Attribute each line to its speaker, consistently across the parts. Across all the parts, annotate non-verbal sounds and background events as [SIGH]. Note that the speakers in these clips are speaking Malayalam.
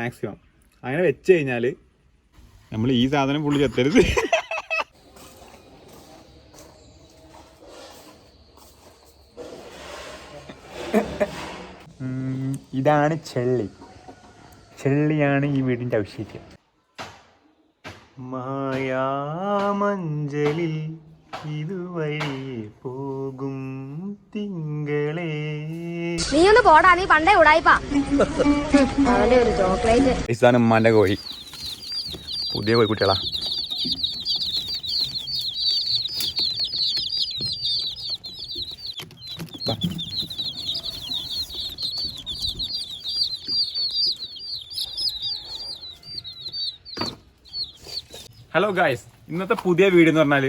Speaker 1: മാക്സിമം അങ്ങനെ വെച്ച് കഴിഞ്ഞാൽ നമ്മൾ ഈ സാധനം പുള്ളി ചെത്തരുത്. ഇതാണ് ചെള്ളി. ചെള്ളിയാണ് ഈ വീടിന്റെ ഔഷധ്യം മായാമഞ്ചലിൽ ഇതുവഴി പോകും തിങ്കളേ.
Speaker 2: നീ ഒന്ന് പോടാ നീ പണ്ടേ ഉടായിപ്പാ. അവന്റെ ഒരു ചോക്ലേറ്റ്.
Speaker 1: ഇതാണ് ഉമ്മാന്റെ കോഴി. പുതിയ കോഴിക്കുട്ടികളാ ബാ. ഹലോ ഗായ്സ് ഇന്നത്തെ പുതിയ വീഡിയോ എന്ന് പറഞ്ഞാൽ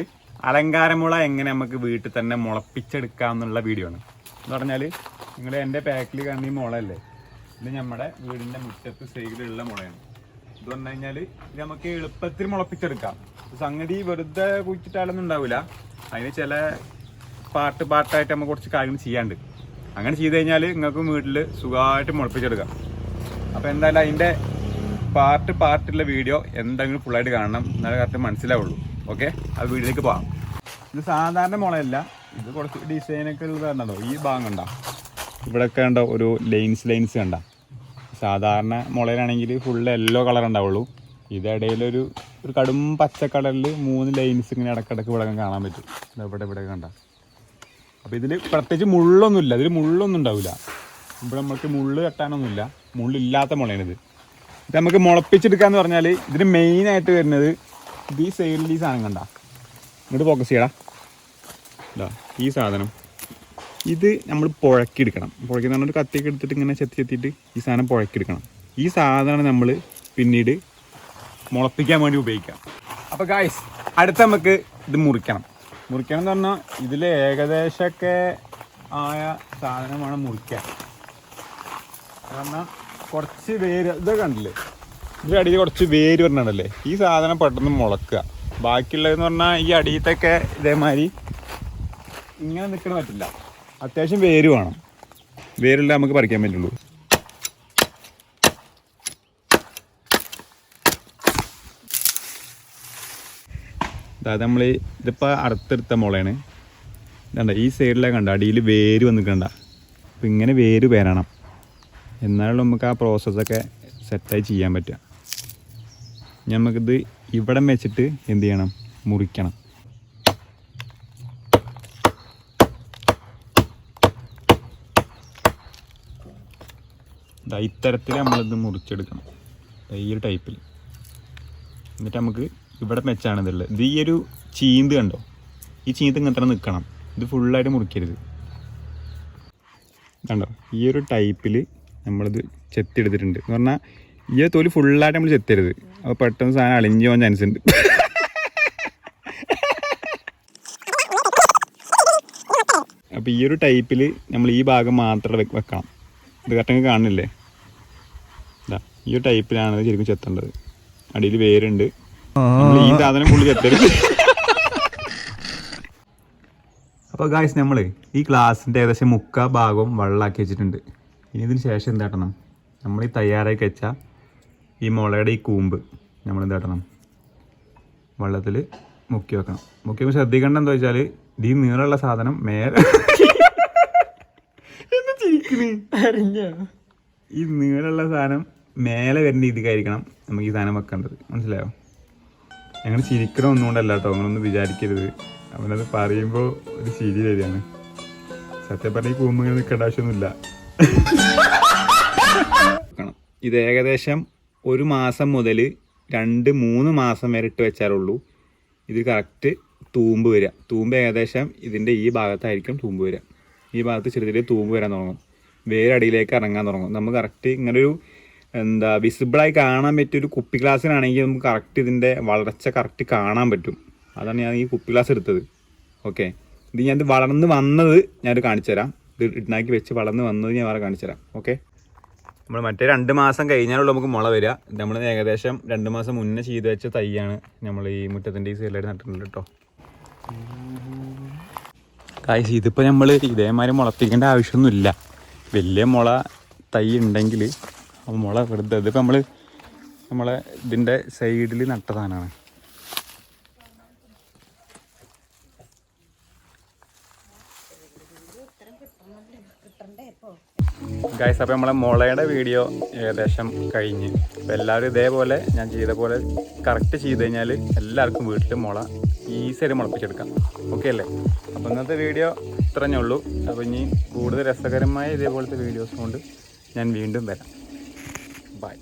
Speaker 1: അലങ്കാരമുള എങ്ങനെ നമുക്ക് വീട്ടിൽ തന്നെ മുളപ്പിച്ചെടുക്കാം എന്നുള്ള വീഡിയോ ആണ്. എന്ന് പറഞ്ഞാൽ നിങ്ങൾ എന്റെ പാക്കിൽ കാണുന്ന ഈ ഇത് നമ്മുടെ വീടിന്റെ മുറ്റത്ത് സൈഡിലുള്ള മുളയാണ്. ഇത് പറഞ്ഞു കഴിഞ്ഞാൽ ഇത് നമുക്ക് എളുപ്പത്തിൽ മുളപ്പിച്ചെടുക്കാം. സംഗതി വെറുതെ കുഴിച്ചിട്ടാലൊന്നും ഉണ്ടാവില്ല അതിന് ചില പാട്ട് പാട്ടായിട്ട് നമുക്ക് കുറച്ച് കാര്യങ്ങൾ ചെയ്യാണ്ട്. അങ്ങനെ ചെയ്ത് കഴിഞ്ഞാൽ നിങ്ങൾക്ക് വീട്ടിൽ സുഖമായിട്ട് മുളപ്പിച്ചെടുക്കാം. അപ്പോൾ എന്തായാലും അതിന്റെ പാർട്ട് പാർട്ടുള്ള വീഡിയോ എന്തെങ്കിലും ഫുള്ളായിട്ട് കാണണം. എന്നാലേ കറക്റ്റ് മനസ്സിലാവുള്ളൂ. ഓക്കെ ആ വീട്ടിലേക്ക് പോകാം ഇത് സാധാരണ മുളയല്ല. ഇത് കുറച്ച് ഡിസൈനൊക്കെ ഉള്ളത് കണ്ടോ? ഈ ഭാഗം കണ്ട? ഇവിടെയൊക്കെ കണ്ടോ ഒരു ലൈൻസ് ലൈൻസ് കണ്ട? സാധാരണ മുളയിലാണെങ്കിൽ ഫുള്ള് യെല്ലോ കളർ ഉണ്ടാവുള്ളൂ. ഇതിടയിലൊരു ഒരു കടും പച്ച കളറിൽ മൂന്ന് ലൈൻസ് ഇങ്ങനെ ഇടക്കിടക്ക് ഇവിടെ കാണാൻ പറ്റും. ഇവിടെ ഇവിടെ കണ്ട? അപ്പോൾ ഇതിൽ പ്രത്യേകിച്ച് മുള്ളൊന്നുമില്ല. ഇതിൽ മുള്ളൊന്നും ഉണ്ടാവില്ല ഇവിടെ നമ്മൾക്ക് മുള്ള് കെട്ടാനൊന്നുമില്ല. മുള്ളില്ലാത്ത മുളയാണിത് ഇത്. നമുക്ക് മുളപ്പിച്ചെടുക്കാന്ന് പറഞ്ഞാൽ ഇതിന് മെയിനായിട്ട് വരുന്നത് ഈ സൈഡിൽ ഈ സാധനം കണ്ട? ഇങ്ങോട്ട് ഫോക്കസ് ചെയ്യടാ. ഇതാ ഈ സാധനം. ഇത് നമ്മൾ പുഴക്കിയെടുക്കണം. പറഞ്ഞാൽ ഒരു കത്തിയൊക്കെ എടുത്തിട്ട് ഇങ്ങനെ ചെത്തി ചെത്തിയിട്ട് ഈ സാധനം പുഴക്കിയെടുക്കണം. ഈ സാധനമാണ് നമ്മൾ പിന്നീട് മുളപ്പിക്കാൻ വേണ്ടി ഉപയോഗിക്കാം അപ്പോൾ ഗായ്സ് അടുത്ത നമുക്ക് ഇത് മുറിക്കണം. മുറിക്കണം എന്ന് പറഞ്ഞാൽ ഇതിൽ ഏകദേശമൊക്കെ ആയ സാധനം വേണം മുറിക്കാൻ കാരണം കുറച്ച് പേര് ഇതൊക്കെ കണ്ടില്ലേ? ഇതിന്റെ അടിയിൽ കുറച്ച് വേര് വരണല്ലേ ഈ സാധനം പെട്ടെന്ന് മുളക്കുക. ബാക്കിയുള്ളതെന്ന് പറഞ്ഞാൽ ഈ അടിയത്തൊക്കെ ഇതേമാതിരി ഇങ്ങനെ നിൽക്കണ പറ്റില്ല. അത്യാവശ്യം വേര് വേണം. വേരില്ല നമുക്ക് പറിക്കാൻ പറ്റുള്ളൂ. അതായത് നമ്മൾ ഇതിപ്പോൾ അടുത്തെടുത്ത മുളയാണ്. കണ്ട ഈ സൈഡിലെ കണ്ട അടിയിൽ വേര് വന്നിക്കണ്ട അപ്പം ഇങ്ങനെ വേര് വരണം. എന്നാലും നമുക്ക് ആ പ്രോസസ്സൊക്കെ സെറ്റായി ചെയ്യാൻ പറ്റുക. നമുക്കിത് ഇവിടെ വെച്ചിട്ട് എന്ത് ചെയ്യണം? മുറിക്കണം. ഇത്തരത്തിൽ നമ്മളിത് മുറിച്ചെടുക്കണം. ഈ ഒരു ടൈപ്പിൽ എന്നിട്ട് നമുക്ക് ഇവിടെ മെച്ചാണ് ഇതുള്ളത്. ഇത് ഈ ഒരു ചീന്ത് കണ്ടോ? ഈ ചീന്ത് ഇങ്ങനെ നിൽക്കണം ഇത് ഫുള്ളായിട്ട് മുറിക്കരുത്. കണ്ടോ? ഈ ഒരു ടൈപ്പിൽ നമ്മളിത് ചെത്തിയെടുത്തിട്ടുണ്ട് എന്ന് പറഞ്ഞാൽ ഈ തൊലി ഫുള്ളായിട്ട് നമ്മൾ ചെത്തരുത് അപ്പോൾ പെട്ടെന്ന് സാധനം അളിഞ്ഞു പോകാൻ ചാൻസ് ഉണ്ട്. അപ്പോൾ ഈ ഒരു ടൈപ്പിൽ നമ്മൾ ഈ ഭാഗം മാത്രം വെക്കണം. ഇത് കറക്റ്റ് കാണുന്നില്ലേ ഈ ഒരു ടൈപ്പിലാണ് ശരിക്കും ചെത്തേണ്ടത് അടിയിൽ വേരുണ്ട്. നമ്മൾ ഈ സാധനം കൂടി ചെത്തരുത് അപ്പോൾ ഗായ്സ് നമ്മൾ ഈ ഗ്ലാസിന്റെ ഏകദേശം മുക്കാ ഭാഗവും വെള്ളമാക്കി വെച്ചിട്ടുണ്ട്. ഇനി ഇതിന് ശേഷം എന്താട്ടണം? നമ്മൾ ഈ തയ്യാറാക്കി വെച്ച ഈ മുളയുടെ ഈ കൂമ്പ് നമ്മൾ എന്താട്ടണം വെള്ളത്തിൽ മുക്കി വെക്കണം. മുക്കി വെക്കുമ്പോൾ ശ്രദ്ധിക്കേണ്ട എന്താ വെച്ചാൽ ഈ നീളമുള്ള സാധനം മേലെ [LAUGHS] എന്താ? ഈ നീളമുള്ള സാധനം മേലെ വരുന്ന രീതിക്കായിരിക്കണം നമുക്ക് ഈ സാധനം വെക്കേണ്ടത്. മനസ്സിലായോ? ഞങ്ങൾ ചിരിക്കണം ഒന്നുകൊണ്ടല്ല കേട്ടോ അങ്ങനൊന്നും വിചാരിക്കരുത്. അവനത് പറയുമ്പോൾ ഒരു ചിരി വരികയാണ്. സത്യം പറഞ്ഞ ഈ കൂമ്പ് ഇങ്ങനെ നിൽക്കേണ്ട ആവശ്യമൊന്നുമില്ല. [LAUGHS] ഇത് ഏകദേശം ഒരു മാസം മുതൽ രണ്ട് മൂന്ന് മാസം വരെ ഇട്ട് വെച്ചാലുള്ളൂ. ഇത് കറക്റ്റ് തൂമ്പ് വരിക. തൂമ്പ് ഏകദേശം ഇതിന്റെ ഈ ഭാഗത്തായിരിക്കും തൂമ്പ് വരിക. ഈ ഭാഗത്ത് ചെറിയ ചെറിയ തൂമ്പ് വരാൻ തുടങ്ങും. വേരടിയിലേക്ക് ഇറങ്ങാൻ തുടങ്ങും. നമുക്ക് കറക്റ്റ് ഇങ്ങനൊരു എന്താ വിസിബിളായി കാണാൻ പറ്റിയ ഒരു കുപ്പി ഗ്ലാസ്സിനാണെങ്കിൽ നമുക്ക് കറക്റ്റ് ഇതിന്റെ വളർച്ച കറക്റ്റ് കാണാൻ പറ്റും. അതാണ് ഞാൻ ഈ കുപ്പി ഗ്ലാസ് എടുത്തത്. ഓക്കെ ഇത് ഞാൻ വളർന്ന് വന്നത് ഞാനത് കാണിച്ചു തരാം ഇത് ഇണ്ടാക്കി വെച്ച് വളർന്ന് വന്നത് ഞാൻ വേറെ കാണിച്ചു തരാം ഓക്കെ നമ്മൾ മറ്റേ രണ്ട് മാസം കഴിഞ്ഞാലുള്ള നമുക്ക് മുള വരിക. നമ്മൾ ഏകദേശം രണ്ട് മാസം മുന്നേ ചെയ്ത് വെച്ച തൈയാണ് നമ്മൾ ഈ മുറ്റത്തിന്റെ ഈ സൈഡിലായിട്ട് നട്ടിട്ടുണ്ട് കേട്ടോ. കാശ് ഇതിപ്പോൾ നമ്മൾ ഇതേമാതിരി മുളപ്പിക്കേണ്ട ആവശ്യമൊന്നുമില്ല. വലിയ മുള തൈ ഉണ്ടെങ്കിൽ മുള വെറുതെ ഇതിപ്പോൾ നമ്മൾ നമ്മളെ ഇതിന്റെ സൈഡിൽ നട്ട സാധനമാണ്. ഗൈസ് അപ്പോൾ നമ്മളെ മുളയുടെ വീഡിയോ ഏകദേശം കഴിഞ്ഞ്. അപ്പോൾ എല്ലാവരും ഇതേപോലെ ഞാൻ ചെയ്ത പോലെ കറക്റ്റ് ചെയ്ത് കഴിഞ്ഞാൽ എല്ലാവർക്കും വീട്ടിൽ മുള ഈസിയായിട്ട് മുളപ്പിച്ചെടുക്കാം. ഓക്കെ അല്ലേ? അപ്പോൾ ഇന്നത്തെ വീഡിയോ ഇത്രയേ ഉള്ളൂ. അപ്പോൾ ഇനി കൂടുതൽ രസകരമായ ഇതേപോലത്തെ വീഡിയോസ് കൊണ്ട് ഞാൻ വീണ്ടും വരാം. ബൈ